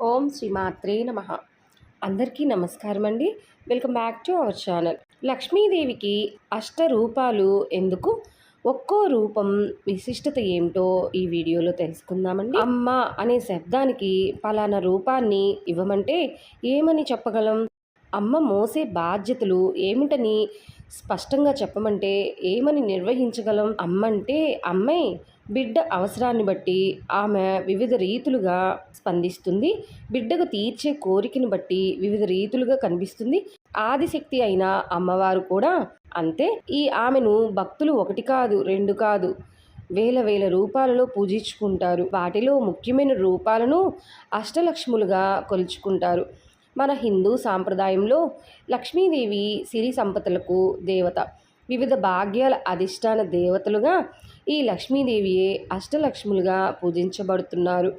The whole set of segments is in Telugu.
ఓం శ్రీమాత్రే నమ. అందరికీ నమస్కారం అండి welcome back to our channel. లక్ష్మీదేవికి అష్ట రూపాలు ఎందుకు? ఒక్కో రూపం విశిష్టత ఏమిటో ఈ వీడియోలో తెలుసుకుందామండి. అమ్మ అనే శబ్దానికి పలానా రూపాన్ని ఇవ్వమంటే ఏమని చెప్పగలం? అమ్మ మోసే బాధ్యతలు ఏమిటని స్పష్టంగా చెప్పమంటే ఏమని నిర్వహించగలం? అమ్మంటే అమ్మే బిడ్డ అవసరాన్ని బట్టి ఆమె వివిధ రీతులుగా స్పందిస్తుంది. బిడ్డకు తీర్చే కోరికను బట్టి వివిధ రీతులుగా కనిపిస్తుంది. ఆదిశక్తి అయిన అమ్మవారు కూడా అంతే. ఈ ఆమెను భక్తులు ఒకటి కాదు రెండు కాదు వేల వేల రూపాలలో పూజించుకుంటారు. వాటిలో ముఖ్యమైన రూపాలను అష్టలక్ష్ములుగా కొలుచుకుంటారు. మన హిందూ సాంప్రదాయంలో లక్ష్మీదేవి సిరి సంపదలకు దేవత. వివిధ భాగ్యాల అధిష్టాన దేవతలుగా ఈ లక్ష్మీదేవియే అష్టలక్ష్ములుగా పూజించబడుతున్నారు.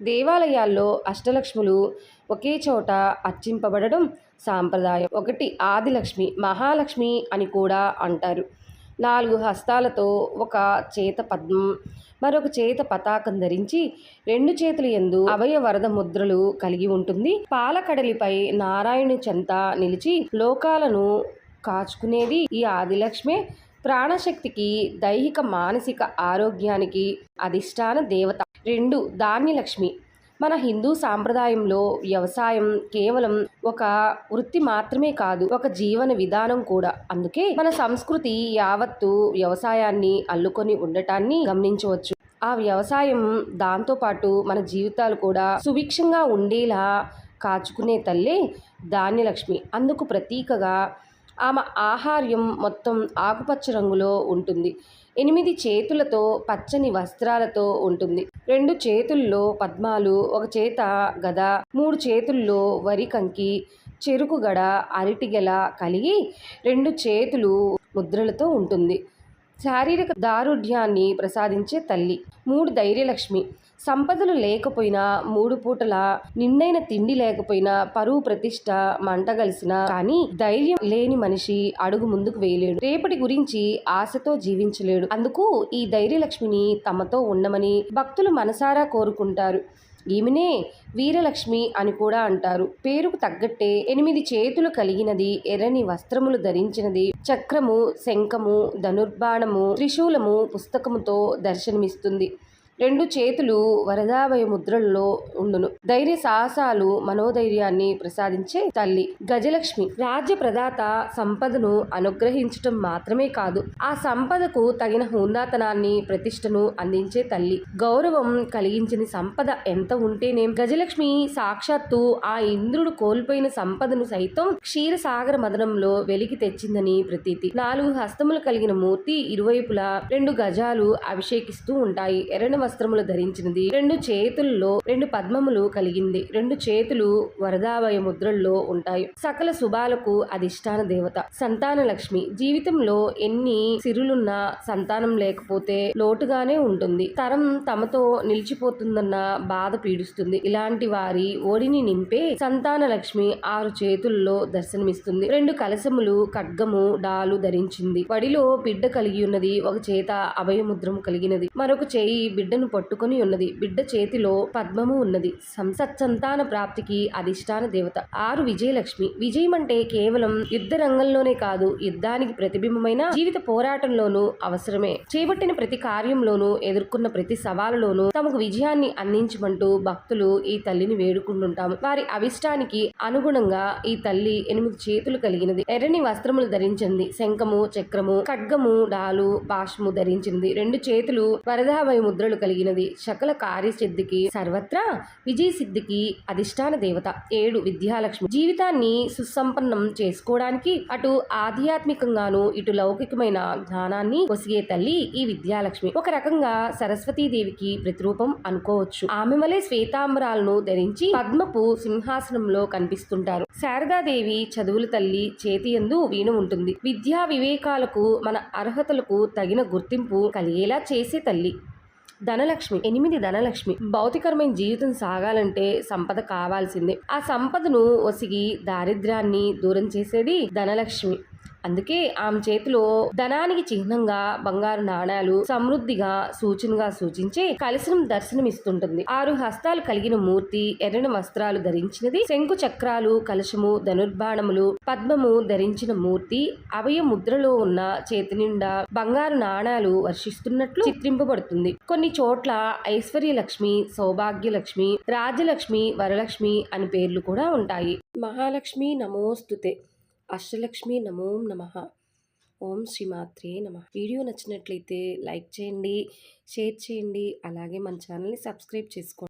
దేవాలయాల్లో అష్టలక్ష్ములు ఒకే చోట అర్చింపబడడం సాంప్రదాయం. ఒకటి ఆదిలక్ష్మి మహాలక్ష్మి అని కూడా అంటారు. నాలుగు హస్తాలతో ఒక చేత పద్మం మరొక చేత పతాకం ధరించి రెండు చేతులు ఎందు అభయ వరద ముద్రలు కలిగి ఉంటుంది. పాలకడలిపై నారాయణు చెంత నిలిచి లోకాలను కాచుకునేది ఈ ఆదిలక్ష్మే. ప్రాణశక్తికి దైహిక మానసిక ఆరోగ్యానికి అధిష్టాన దేవత. రెండు ధాన్యలక్ష్మి. మన హిందూ సాంప్రదాయంలో వ్యవసాయం కేవలం ఒక వృత్తి మాత్రమే కాదు ఒక జీవన విధానం కూడా. అందుకే మన సంస్కృతి యావత్తు వ్యవసాయాన్ని అల్లుకొని ఉండటాన్ని గమనించవచ్చు. ఆ వ్యవసాయం దాంతోపాటు మన జీవితాలు కూడా సుభిక్షంగా ఉండేలా కాచుకునే తల్లే ధాన్యలక్ష్మి. అందుకు ప్రతీకగా ఆమె ఆహార్యం మొత్తం ఆకుపచ్చ రంగులో ఉంటుంది. ఎనిమిది చేతులతో పచ్చని వస్త్రాలతో ఉంటుంది. రెండు చేతుల్లో పద్మాలు ఒక చేత గద మూడు చేతుల్లో వరి కంకి చెరుకు గడ అరటిగెల కలిగి రెండు చేతులు ముద్రలతో ఉంటుంది. శారీరక దారుఢ్యాన్ని ప్రసాదించే తల్లి. మూడు ధైర్యలక్ష్మి. సంపదలు లేకపోయినా మూడు పూటల నిండైన తిండి లేకపోయినా పరువు ప్రతిష్ట మంటగలిసిన కానీ ధైర్యం లేని మనిషి అడుగు ముందుకు వేయలేడు. రేపటి గురించి ఆశతో జీవించలేడు. అందుకు ఈ ధైర్యలక్ష్మిని తమతో ఉండమని భక్తులు మనసారా కోరుకుంటారు. ఈమెనే వీరలక్ష్మి అని కూడా అంటారు. పేరుకు తగ్గట్టే ఎనిమిది చేతులు కలిగినది ఎర్రని వస్త్రములు ధరించినది చక్రము శంఖము ధనుర్బాణము త్రిశూలము పుస్తకముతో దర్శనమిస్తుంది. రెండు చేతులు వరదాభయ ముద్రల్లో ఉండును. ధైర్య సాహసాలు మనోధైర్యాన్ని ప్రసాదించే తల్లి గజలక్ష్మి. రాజ్య ప్రదాత సంపదను అనుగ్రహించటం మాత్రమే కాదు ఆ సంపదకు తగిన హుందాతనాన్ని ప్రతిష్టను అందించే తల్లి. గౌరవం కలిగించిన సంపద ఎంత ఉంటేనేం గజలక్ష్మి సాక్షాత్తు ఆ ఇంద్రుడు కోల్పోయిన సంపదను సైతం క్షీరసాగర మదనంలో వెలికి తెచ్చిందని ప్రతీతి. నాలుగు హస్తములు కలిగిన మూర్తి ఇరువైపులా రెండు గజాలు అభిషేకిస్తూ ఉంటాయి. ఎర్రని వస్త్రములు ధరించినది. రెండు చేతుల్లో రెండు పద్మములు కలిగింది. రెండు చేతులు వరదావయ ముద్రల్లో ఉంటాయి. సకల శుభాలకు అధిష్టాన దేవత. సంతాన లక్ష్మి. జీవితంలో ఎన్ని సిరులున్నా సంతానం లేకపోతే లోటుగానే ఉంటుంది. తరం తమతో నిలిచిపోతుందన్న బాధ పీడిస్తుంది. ఇలాంటి వారి ఓడిని నింపే సంతాన లక్ష్మి ఆరు చేతుల్లో దర్శనమిస్తుంది. రెండు కలశములు ఖడ్గము డాలు ధరించింది. వడిలో బిడ్డ కలిగి ఉన్నది. ఒక చేత అభయముద్రము కలిగినది. మరొక చేయి బిడ్డ బిడ్డను పట్టుకొని ఉన్నది. బిడ్డ చేతిలో పద్మము ఉన్నది. సంసత్సంతాన ప్రాప్తికి అధిష్టాన దేవత. ఆరు విజయలక్ష్మి. విజయం అంటే కేవలం యుద్ధ రంగంలోనే కాదు యుద్ధానికి ప్రతిబింబమైన జీవిత పోరాటంలోనూ అవసరమే. చేపట్టిన ప్రతి కార్యంలోనూ ఎదుర్కొన్న ప్రతి సవాలులోనూ తమకు విజయాన్ని అందించమంటూ భక్తులు ఈ తల్లిని వేడుకుంటుంటాము. వారి అభిష్టానికి అనుగుణంగా ఈ తల్లి ఎనిమిది చేతులు కలిగినది. ఎర్రని వస్త్రములు ధరించింది. శంఖము చక్రము ఖడ్గము డాలు బాష్ము ధరించింది. రెండు చేతులు వరదాభయ ముద్రలు కలిగినది. సకల కార్యసిద్ధికి సర్వత్రా విజయ సిద్ధికి అధిష్టాన దేవత. ఏడు విద్యాలక్ష్మి. జీవితాన్ని సుసంపన్నం చేసుకోవడానికి అటు ఆధ్యాత్మికంగాను ఇటు లౌకికమైన జ్ఞానాన్ని కొసిగే తల్లి ఈ విద్యాలక్ష్మి. ఒక రకంగా సరస్వతీదేవికి ప్రతిరూపం అనుకోవచ్చు. ఆమె వలె శ్వేతాంబరాలను ధరించి పద్మపు సింహాసనంలో కనిపిస్తుంటారు. శారదాదేవి చదువుల తల్లి చేతి ఎందు వీణ ఉంటుంది. విద్యా వివేకాలకు మన అర్హతలకు తగిన గుర్తింపు కలిగేలా చేసే తల్లి. ధనలక్ష్మి ఎనిమిది ధనలక్ష్మి. భౌతికరమైన జీవితం సాగాలంటే సంపద కావాల్సిందే. ఆ సంపదను ఒసిగి దారిద్ర్యాన్ని దూరం చేసేది ధనలక్ష్మి. అందుకే ఆమె చేతిలో ధనానికి చిహ్నంగా బంగారు నాణాలు సమృద్ధిగా సూచనగా సూచించే కలశం దర్శనమిస్తుంటుంది. ఆరు హస్తాలు కలిగిన మూర్తి ఎర్రని వస్త్రాలు ధరించినది శంకు చక్రాలు కలశము ధనుర్బాణములు పద్మము ధరించిన మూర్తి అభయ ముద్రలో ఉన్న చేతి నిండా బంగారు నాణాలు వర్షిస్తున్నట్లు చిత్రింపబడుతుంది. కొన్ని చోట్ల ఐశ్వర్యలక్ష్మి సౌభాగ్యలక్ష్మి రాజలక్ష్మి వరలక్ష్మి అని పేర్లు కూడా ఉంటాయి. మహాలక్ష్మి నమోస్తుతే అష్టలక్ష్మి నమో నమ. ఓం శ్రీమాత్రే నమ. వీడియో నచ్చినట్లయితే లైక్ చేయండి షేర్ చేయండి అలాగే మన ఛానల్ని సబ్స్క్రైబ్ చేసుకోండి.